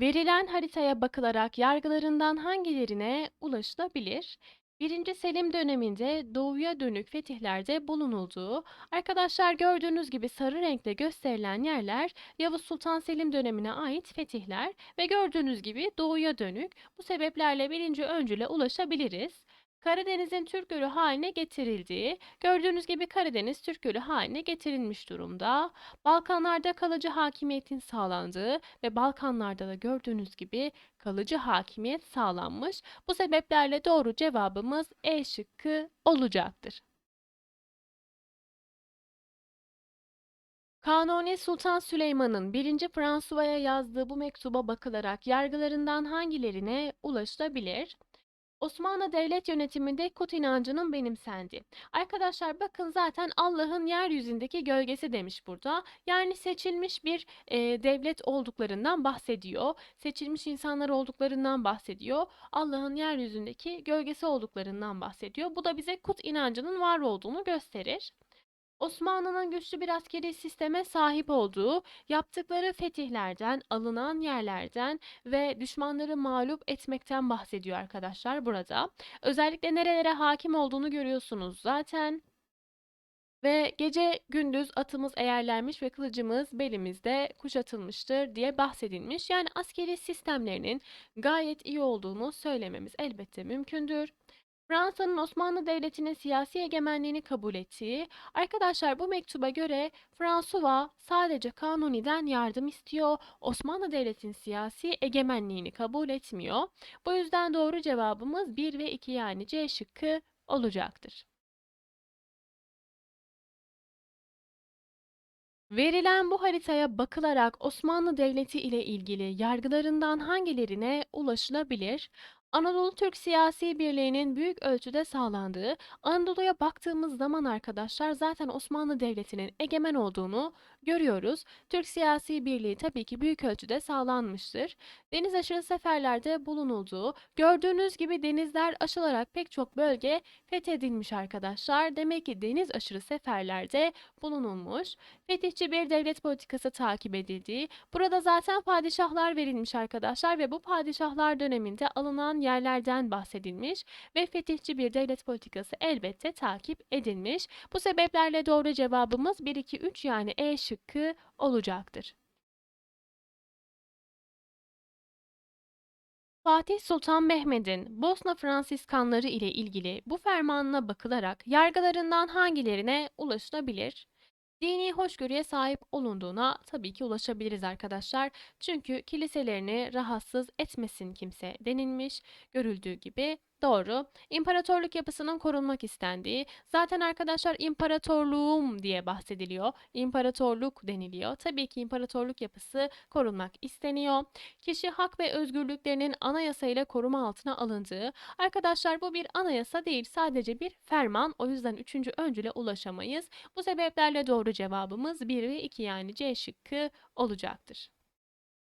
Verilen haritaya bakılarak yargılarından hangilerine ulaşılabilir? 1. Selim döneminde doğuya dönük fetihlerde bulunulduğu, arkadaşlar gördüğünüz gibi sarı renkle gösterilen yerler Yavuz Sultan Selim dönemine ait fetihler ve gördüğünüz gibi doğuya dönük. Bu sebeplerle birinci öncüle ulaşabiliriz. Karadeniz'in Türk Gölü haline getirildiği, gördüğünüz gibi Karadeniz Türk Gölü haline getirilmiş durumda. Balkanlarda kalıcı hakimiyetin sağlandığı ve Balkanlarda da gördüğünüz gibi kalıcı hakimiyet sağlanmış. Bu sebeplerle doğru cevabımız E şıkkı olacaktır. Kanuni Sultan Süleyman'ın 1. Fransuva'ya yazdığı bu mektuba bakılarak yargılarından hangilerine ulaşılabilir? Osmanlı devlet yönetiminde kut inancının benimsendi. Arkadaşlar bakın zaten Allah'ın yeryüzündeki gölgesi demiş burada. Yani seçilmiş bir e, devlet olduklarından bahsediyor. Seçilmiş insanlar olduklarından bahsediyor. Allah'ın yeryüzündeki gölgesi olduklarından bahsediyor. Bu da bize kut inancının var olduğunu gösterir. Osmanlı'nın güçlü bir askeri sisteme sahip olduğu, yaptıkları fetihlerden, alınan yerlerden ve düşmanları mağlup etmekten bahsediyor arkadaşlar burada. Özellikle nerelere hakim olduğunu görüyorsunuz zaten. Ve gece gündüz atımız eğerlenmiş ve kılıcımız belimizde kuşatılmıştır diye bahsedilmiş. Yani askeri sistemlerinin gayet iyi olduğunu söylememiz elbette mümkündür. Fransa'nın Osmanlı Devleti'nin siyasi egemenliğini kabul ettiği, arkadaşlar bu mektuba göre Fransuva sadece Kanuni'den yardım istiyor, Osmanlı Devleti'nin siyasi egemenliğini kabul etmiyor. Bu yüzden doğru cevabımız 1 ve 2 yani C şıkkı olacaktır. Verilen bu haritaya bakılarak Osmanlı Devleti ile ilgili yargılarından hangilerine ulaşılabilir? Anadolu Türk siyasi birliğinin büyük ölçüde sağlandığı, Anadolu'ya baktığımız zaman arkadaşlar zaten Osmanlı Devleti'nin egemen olduğunu görüyoruz. Türk siyasi birliği tabii ki büyük ölçüde sağlanmıştır. Deniz aşırı seferlerde bulunulduğu, gördüğünüz gibi denizler aşılarak pek çok bölge fethedilmiş arkadaşlar. Demek ki deniz aşırı seferlerde bulunulmuş. Fetihçi bir devlet politikası takip edildiği, burada zaten padişahlar verilmiş arkadaşlar ve bu padişahlar döneminde alınan yerlerden bahsedilmiş ve fetihçi bir devlet politikası elbette takip edilmiş. Bu sebeplerle doğru cevabımız 1 2 3 yani E şıkkı olacaktır. Fatih Sultan Mehmet'in Bosna Fransiskanları ile ilgili bu fermanına bakılarak yargılarından hangilerine ulaşılabilir? Dini hoşgörüye sahip olunduğuna tabii ki ulaşabiliriz arkadaşlar. Çünkü kiliselerini rahatsız etmesin kimse denilmiş. Görüldüğü gibi Doğru. İmparatorluk yapısının korunmak istendiği, zaten arkadaşlar imparatorluğum diye bahsediliyor. İmparatorluk deniliyor. Tabii ki imparatorluk yapısı korunmak isteniyor. Kişi hak ve özgürlüklerinin anayasa ile koruma altına alındığı. Arkadaşlar bu bir anayasa değil, sadece bir ferman. O yüzden üçüncü öncüle ulaşamayız. Bu sebeplerle doğru cevabımız 1 ve 2 yani C şıkkı olacaktır.